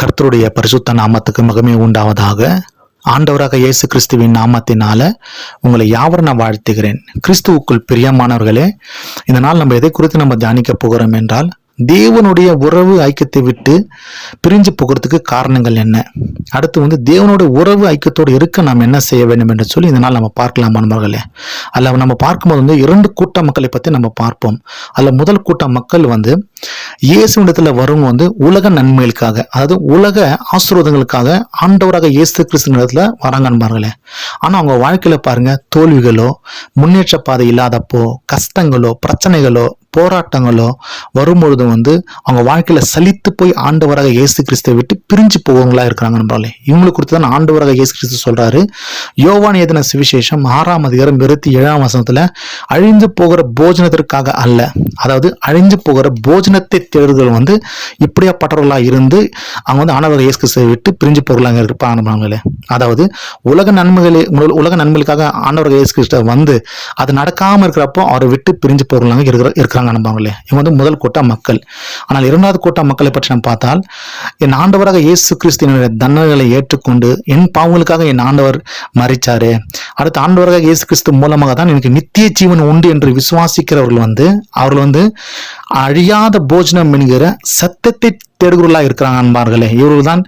கர்த்தருடைய பரிசுத்த நாமத்துக்கு மகமே உண்டாவதாக. ஆண்டவராக இயேசு கிறிஸ்துவின் நாமத்தினால உங்களை யாவரும் நான் வாழ்த்துகிறேன். கிறிஸ்துவுக்குள் பிரியமானவர்களே இந்த நாள் நம்ம எதை குறித்து நம்ம தியானிக்க போகிறோம் என்றால் தேவனுடைய உறவு ஐக்கியத்தை விட்டு பிரிஞ்சு போகிறதுக்கு காரணங்கள் என்ன? அடுத்து வந்து தேவனுடைய உறவு ஐக்கியத்தோடு இருக்க நாம் என்ன செய்ய வேண்டும் என்று சொல்லி இதனால் நம்ம பார்க்கலாம் நண்பர்களே அதில் நம்ம பார்க்கும்போது வந்து இரண்டு கூட்ட மக்களை பற்றி நம்ம பார்ப்போம். அதில் முதல் கூட்ட மக்கள் வந்து இயேசுவிடத்தில் வரும் வந்து உலக நன்மைகளுக்காக அதாவது உலக ஆசீர்வாதங்களுக்காக ஆண்டவராக இயேசு கிறிஸ்து இடத்துல வராங்க நண்பர்களே ஆனால் அவங்க வாழ்க்கையில் பாருங்க தோல்விகளோ முன்னேற்ற பாதை இல்லாதப்போ கஷ்டங்களோ பிரச்சனைகளோ போராட்டங்களோ வரும்பொழுது வந்து அவங்க வாழ்க்கையில் சலித்து போய் ஆண்டவராக இயேசு கிறிஸ்துவை விட்டு பிரிஞ்சு போவங்களா இருக்கிறாங்க நண்பர்களே. இவங்களுக்கு குறித்து தான் ஆண்டவராக இயேசு கிறிஸ்து சொல்றாரு. யோவான் எதின சுவிசேஷம் ஆறாம் அதிகாரம் இருபத்தி ஏழாம் வசனத்துல அழிந்து போகிற போஜனத்திற்காக அல்ல. அதாவது அழிஞ்சு போகிற போஜனத்தை தேடுதல் வந்து இப்படியாப்பட்டவர்களா இருந்து அவங்க வந்து ஆண்டவராக இயேசு கிறிஸ்துவை விட்டு பிரிஞ்சு போகலாங்க இருப்பாங்க நண்பர்களே. அதாவது உலக நன்மைகளே உலக நன்மைகளுக்காக ஆண்டவராக இயேசு கிறிஸ்து வந்து அது நடக்காம இருக்கிறப்போ அவரை விட்டு பிரிஞ்சு போகலாங்க இருக்கிற இருக்கிறாங்க நண்பர்களே இவங்க வந்து முதல் கூட்ட மக்கள். ஆனால் இரண்டாவது கூட்ட மக்களை பற்றி நாம் பார்த்தால் என் ஆண்டவராக இயேசு கிறிஸ்தினுடைய தண்டனைகளை ஏற்றுக்கொண்டு என் பாவங்களுக்காக என் ஆண்டவர் மறிச்சாரு அடுத்து ஆண்டவராக இயேசு கிறிஸ்து மூலமாக தான் எனக்கு நித்திய ஜீவன் உண்டு என்று விசுவாசிக்கிறவர்கள் வந்து அவர்கள் வந்து அழியாத போஜனம் என்கிற சத்தத்தை தேடுகிறவர்களா இருக்கிறாங்க அன்பார்களே. இவர்கள் தான்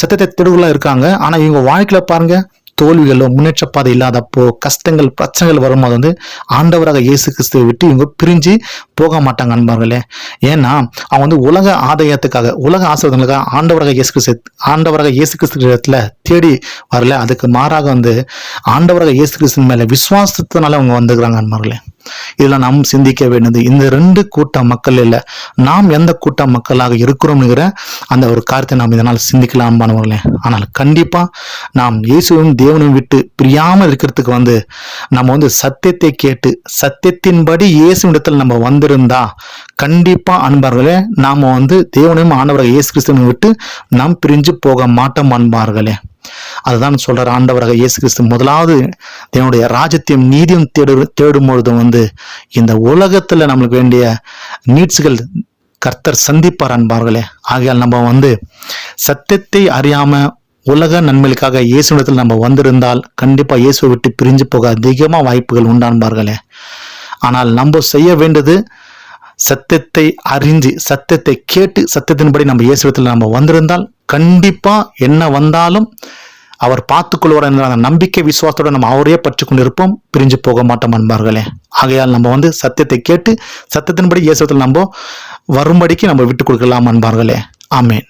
சத்தத்தை தேடுகிறவர்களா இருக்காங்க. ஆனால் இவங்க வாழ்க்கையில் பாருங்க தோல்விகளோ முன்னேற்ற பாதை இல்லாதப்போ கஷ்டங்கள் பிரச்சனைகள் வரும்போது வந்து ஆண்டவராக இயேசு கிறிஸ்துவை விட்டு இவங்க பிரிஞ்சு போக மாட்டாங்க அன்பார்களே. ஏன்னா அவங்க வந்து உலக ஆதாயத்துக்காக உலக ஆசிரியர்களுக்காக ஆண்டவராக இயேசு கிறிஸ்து ஆண்டவராக இயேசு கிறிஸ்து இடத்துல தேடி வரல. அதுக்கு மாறாக வந்து ஆண்டவராக இயேசு கிறிஸ்து மேலே விசுவாசத்தினால அவங்க வந்துக்கிறாங்க அன்பார்களே. இதுல நாம் சிந்திக்க வேண்டியது இந்த ரெண்டு கூட்ட மக்கள் இல்ல. நாம் எந்த கூட்ட மக்களாக இருக்கிறோம்ங்கிற அந்த ஒரு காரியத்தை நாம் இதனால் சிந்திக்கலாம் அன்பானவர்களே. ஆனால் கண்டிப்பா நாம் இயேசுவும் தேவனையும் விட்டு பிரியாமல் இருக்கிறதுக்கு வந்து நம்ம வந்து சத்தியத்தை கேட்டு சத்தியத்தின்படி இயேசுவிடத்தில் நம்ம வந்திருந்தா கண்டிப்பா அன்பார்களே நாம் வந்து தேவனையும் ஆண்டவராக இயேசு கிறிஸ்துவை விட்டு நாம் பிரிஞ்சு போக மாட்டோம் அன்பார்களே. அதுதான் சொல்கிறார் ஆண்டவராக இயேசு கிறிஸ்து முதலாவது தேவனுடைய ராஜ்யத்தையும் நீதியும் தேடு தேடும் பொழுது வந்து இந்த உலகத்துல நம்மளுக்கு வேண்டிய நீட்ஸ்கள் கர்த்தர் சந்திப்பார் அன்பார்களே. ஆகையால் நம்ம வந்து சத்தியத்தை அறியாம உலக நன்மைகளுக்காக இயேசுடத்தில் நம்ம வந்திருந்தால் கண்டிப்பா இயேசுவை விட்டு பிரிஞ்சு போக அதிகமா வாய்ப்புகள் உண்டான்பார்களே ஆனால் நம்ம செய்ய வேண்டியது சத்தியத்தை அறிஞ்சு சத்தியத்தை கேட்டு சத்தியத்தின்படி நம்ம இயேசுவத்தில் நம்ம வந்திருந்தால் கண்டிப்பா என்ன வந்தாலும் அவர் பார்த்துக்கொள்வார் என்ற அந்த நம்பிக்கை விசுவாசத்தோட நம்ம அவரையே பற்றி கொண்டிருப்போம் பிரிஞ்சு போக மாட்டோம் அன்பார்களே. ஆகையால் நம்ம வந்து சத்தியத்தை கேட்டு சத்தியத்தின்படி இயேசுவத்தில் நம்ம வரும்படிக்கு நம்ம விட்டு கொடுக்கலாம் அன்பார்களே. ஆமேன்.